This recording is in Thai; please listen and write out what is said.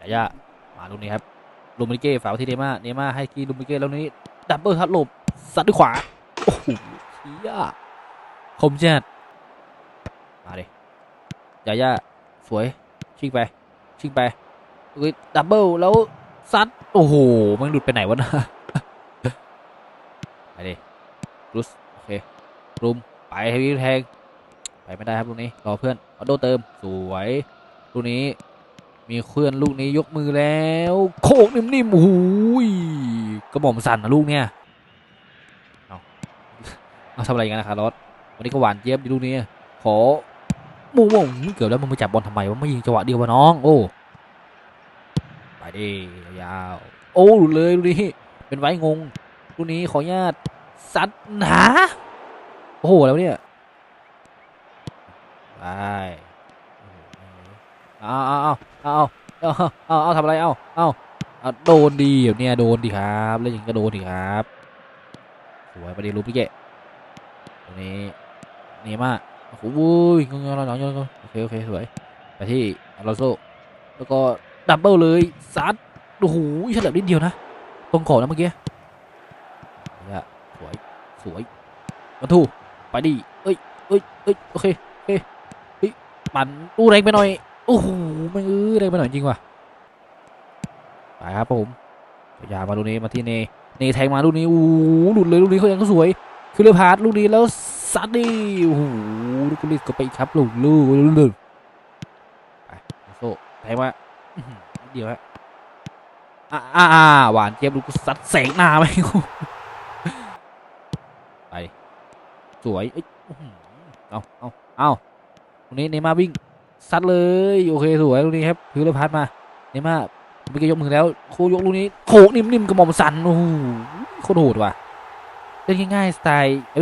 ยายามาลูกนี้ครับลูมิเก้ฝากไว้ที่เนม่าเนม่าให้กีลูมิเก้แล้วนี้ดับเบิลทัดหลบซัดด้วยขวาโอ้โหเชี่ยคมจัดมาดิยายาสวยชิงไปชิงไปเฮ้ยดับเบิลแล้วซัดโอ้โหมันหลุดไปไหนวะนะไปดิรุสโอเครุมไปให้วิ่งแทงไปไม่ได้ครับลูกนี้รอเพื่อนออโดเติมสวยลูกนี้ มีเคลื่อนลูกนี้ยกมือแล้ว โคกนิ่มๆโอ้ยกระหม่อมสั่นนะลูกเนี่ยเอาเอาทำอะไรกันนะครับรถวันนี้ก็หวานเจี๊ยบดีลูกนี้ขอมูมงเกือบแล้วมึงไปจับบอลทำไมวะไม่ยิงจังหวะเดียววะน้อง โอ้ไปดิยาวโอ้หลุดเลยลูกนี้เป็นไว้งงลูกนี้ขออนุญาตซัดหนาโอ้โหแล้วเนี่ยไป เอาเอาเอาเอาเอาเอาเอาทำอะไรเอาเอาเอาโดนดีเดี๋ยวเนี่ยโดนดีครับเล่นอย่างก็โดนดีครับสวยประเดี๋ยวลูกพี่เกตรงนี้เนี่มาโอ้โหงงงงงงงโอเคโอเคสวยไปที่อลอนโซแล้วก็ดับเบิลเลยซัดโอ้โหเฉลิมนิดเดียวนะตรงขอบนะเมื่อกี้เนี่ยสวยสวยมาทูไปดิเอ้ยเอ้ยเอ้ยโอเคโอเคเฮ้ยปั่นตู้แรงไปหน่อย โอ้โหไม่เออได้ไปหน่อยจริงว่ะไปครับผมยามาลูกนี้มาที่เนเนแทงมาลูกนี้โอ้โหลุดเลยลูกนี้เขายังก็สวย คือเลยพาดลูกนี้แล้วซัดดิโอ้โหลูกนี้ก็ไปครับลูกลูกลูกลูกไปโซ่แทงมาเดียวฮะอ่าอ่าหวานเจี๊ยบลูกซัดแสงหน้าไปไปสวยเอ้ยอื้อหือเอาเอาเอาตรงนี้เนมาวิ่ง ซัดเลยโอเคสวยลูกนี้ครับคือเลยพัดมาเนี่ยมาเมื่อกี้ยกมือแล้วโคยกลูกนี้โขกนิ่มๆกระหม่อมสันโอ้โหโคตรโหดว่ะเล่นง่ายๆสไตล์เอ